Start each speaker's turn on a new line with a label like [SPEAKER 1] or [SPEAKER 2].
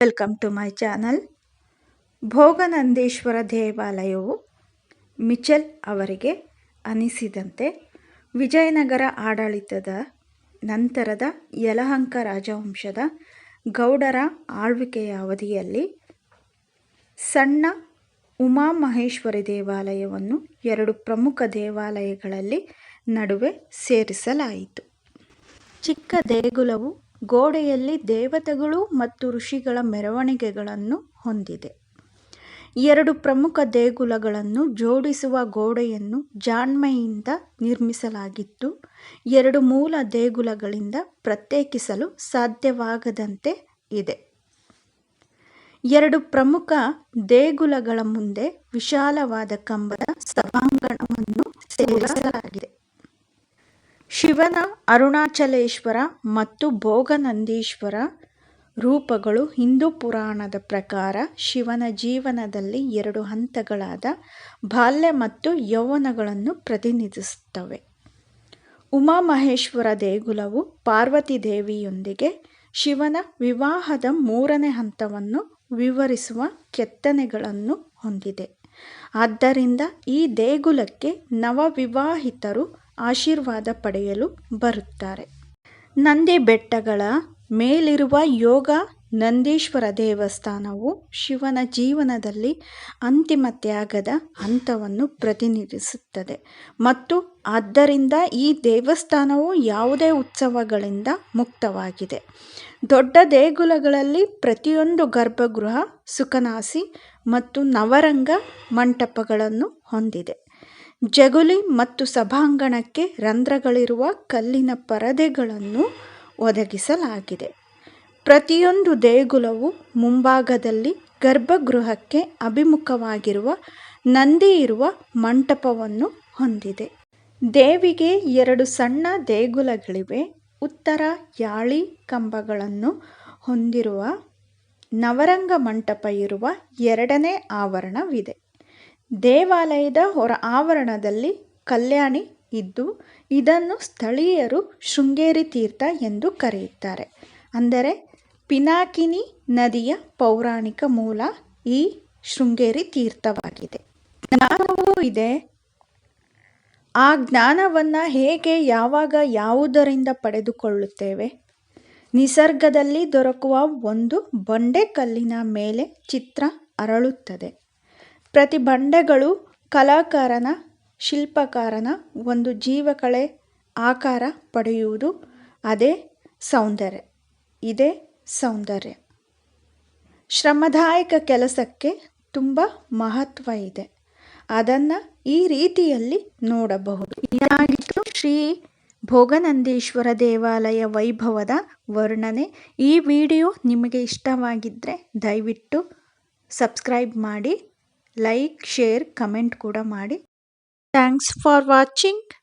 [SPEAKER 1] Welcome to my channel Bhoganandeeshwara ದೇವಾಲಯವು Mitchell ಅವರಿಗೆ ಅನಿಸಿದಂತೆ ವಿಜಯನಗರ ಆಡಳಿತದ ನಂತರದ ಯಲಹಂಕ ರಾಜವಂಶದ ಗೌಡರ ಆಳ್ವಿಕೆಯ ಅವಧಿಯಲ್ಲಿ ಸಣ್ಣ ಉಮಾಮಹೇಶ್ವರಿ ದೇವಾಲಯವನ್ನು ಎರಡು ಪ್ರಮುಖ ದೇವಾಲಯಗಳಲ್ಲಿ ನಡುವೆ ಸೇರಿಸಲಾಯಿತು. ಚಿಕ್ಕ ದೇಗುಲವು ಗೋಡೆಯಲ್ಲಿ ದೇವತೆಗಳು ಮತ್ತು ಋಷಿಗಳ ಮೆರವಣಿಗೆಗಳನ್ನು ಹೊಂದಿದೆ. ಎರಡು ಪ್ರಮುಖ ದೇಗುಲಗಳನ್ನು ಜೋಡಿಸುವ ಗೋಡೆಯನ್ನು ಜಾಣ್ಮೆಯಿಂದ ನಿರ್ಮಿಸಲಾಗಿದ್ದು ಎರಡು ಮೂಲ ದೇಗುಲಗಳಿಂದ ಪ್ರತ್ಯೇಕಿಸಲು ಸಾಧ್ಯವಾಗದಂತೆ ಇದೆ. ಎರಡು ಪ್ರಮುಖ ದೇಗುಲಗಳ ಮುಂದೆ ವಿಶಾಲವಾದ ಕಂಬದ ಸಭಾಂಗಣವನ್ನು ಸೇರಿಸಲಾಗಿದೆ. ಶಿವನ ಅರುಣಾಚಲೇಶ್ವರ ಮತ್ತು ಭೋಗನಂದೀಶ್ವರ ರೂಪಗಳು ಹಿಂದೂ ಪುರಾಣದ ಪ್ರಕಾರ ಶಿವನ ಜೀವನದಲ್ಲಿ ಎರಡು ಹಂತಗಳಾದ ಬಾಲ್ಯ ಮತ್ತು ಯೌವನಗಳನ್ನು ಪ್ರತಿನಿಧಿಸುತ್ತವೆ. ಉಮಾಮಹೇಶ್ವರ ದೇಗುಲವು ಪಾರ್ವತಿ ದೇವಿಯೊಂದಿಗೆ ಶಿವನ ವಿವಾಹದ ಮೂರನೇ ಹಂತವನ್ನು ವಿವರಿಸುವ ಕೆತ್ತನೆಗಳನ್ನು ಹೊಂದಿದೆ. ಆದ್ದರಿಂದ ಈ ದೇಗುಲಕ್ಕೆ ನವವಿವಾಹಿತರು ಆಶೀರ್ವಾದ ಪಡೆಯಲು ಬರುತ್ತಾರೆ. ನಂದಿ ಬೆಟ್ಟಗಳ ಮೇಲಿರುವ ಯೋಗ ನಂದೀಶ್ವರ ದೇವಸ್ಥಾನವು ಶಿವನ ಜೀವನದಲ್ಲಿ ಅಂತಿಮ ತ್ಯಾಗದ ಹಂತವನ್ನು ಪ್ರತಿನಿಧಿಸುತ್ತದೆ. ಮತ್ತು ಆದ್ದರಿಂದ ಈ ದೇವಸ್ಥಾನವು ಯಾವುದೇ ಉತ್ಸವಗಳಿಂದ ಮುಕ್ತವಾಗಿದೆ. ದೊಡ್ಡ ದೇಗುಲಗಳಲ್ಲಿ ಪ್ರತಿಯೊಂದು ಗರ್ಭಗೃಹ ಸುಖನಾಸಿ ಮತ್ತು ನವರಂಗ ಮಂಟಪಗಳನ್ನು ಹೊಂದಿದೆ. ಜಗುಲಿ ಮತ್ತು ಸಭಾಂಗಣಕ್ಕೆ ರಂಧ್ರಗಳಿರುವ ಕಲ್ಲಿನ ಪರದೆಗಳನ್ನು ಒದಗಿಸಲಾಗಿದೆ. ಪ್ರತಿಯೊಂದು ದೇಗುಲವು ಮುಂಭಾಗದಲ್ಲಿ ಗರ್ಭಗೃಹಕ್ಕೆ ಅಭಿಮುಖವಾಗಿರುವ ನಂದಿ ಇರುವ ಮಂಟಪವನ್ನು ಹೊಂದಿದೆ. ದೇವಿಗೆ ಎರಡು ಸಣ್ಣ ದೇಗುಲಗಳಿವೆ. ಉತ್ತರ ಯಾಳಿ ಕಂಬಗಳನ್ನು ಹೊಂದಿರುವ ನವರಂಗ ಮಂಟಪ ಇರುವ ಎರಡನೇ ಆವರಣವಿದೆ. ದೇವಾಲಯದ ಹೊರ ಆವರಣದಲ್ಲಿ ಕಲ್ಯಾಣಿ ಇದ್ದು, ಇದನ್ನು ಸ್ಥಳೀಯರು ಶೃಂಗೇರಿ ತೀರ್ಥ ಎಂದು ಕರೆಯುತ್ತಾರೆ. ಅಂದರೆ, ಪಿನಾಕಿನಿ ನದಿಯ ಪೌರಾಣಿಕ ಮೂಲ ಈ ಶೃಂಗೇರಿ ತೀರ್ಥವಾಗಿದೆ. ಜ್ಞಾನವೂ ಇದೆ. ಆ ಜ್ಞಾನವನ್ನು ಹೇಗೆ ಯಾವಾಗ ಯಾವುದರಿಂದ ಪಡೆದುಕೊಳ್ಳುತ್ತೇವೆ? ನಿಸರ್ಗದಲ್ಲಿ ದೊರಕುವ ಒಂದು ಬಂಡೆ ಕಲ್ಲಿನ ಮೇಲೆ ಚಿತ್ರ ಅರಳುತ್ತದೆ. ಪ್ರತಿ ಬಂಡೆಗಳು ಕಲಾಕಾರನ, ಶಿಲ್ಪಕಾರನ ಒಂದು ಜೀವಕಳೆ ಆಕಾರ ಪಡೆಯುವುದು ಅದೇ ಸೌಂದರ್ಯ. ಇದೇ ಸೌಂದರ್ಯ. ಶ್ರಮದಾಯಕ ಕೆಲಸಕ್ಕೆ ತುಂಬ ಮಹತ್ವ ಇದೆ. ಅದನ್ನು ಈ ರೀತಿಯಲ್ಲಿ ನೋಡಬಹುದು. ಇದಾಗಿತ್ತು ಶ್ರೀ ಭೋಗನಂದೀಶ್ವರ ದೇವಾಲಯ ವೈಭವದ ವರ್ಣನೆ. ಈ ವಿಡಿಯೋ ನಿಮಗೆ ಇಷ್ಟವಾಗಿದ್ದರೆ ದಯವಿಟ್ಟು ಸಬ್ಸ್ಕ್ರೈಬ್ ಮಾಡಿ. ಲೈಕ್ ಶೇರ್ ಕಮೆಂಟ್ ಕೂಡ ಮಾಡಿ. Thanks for watching.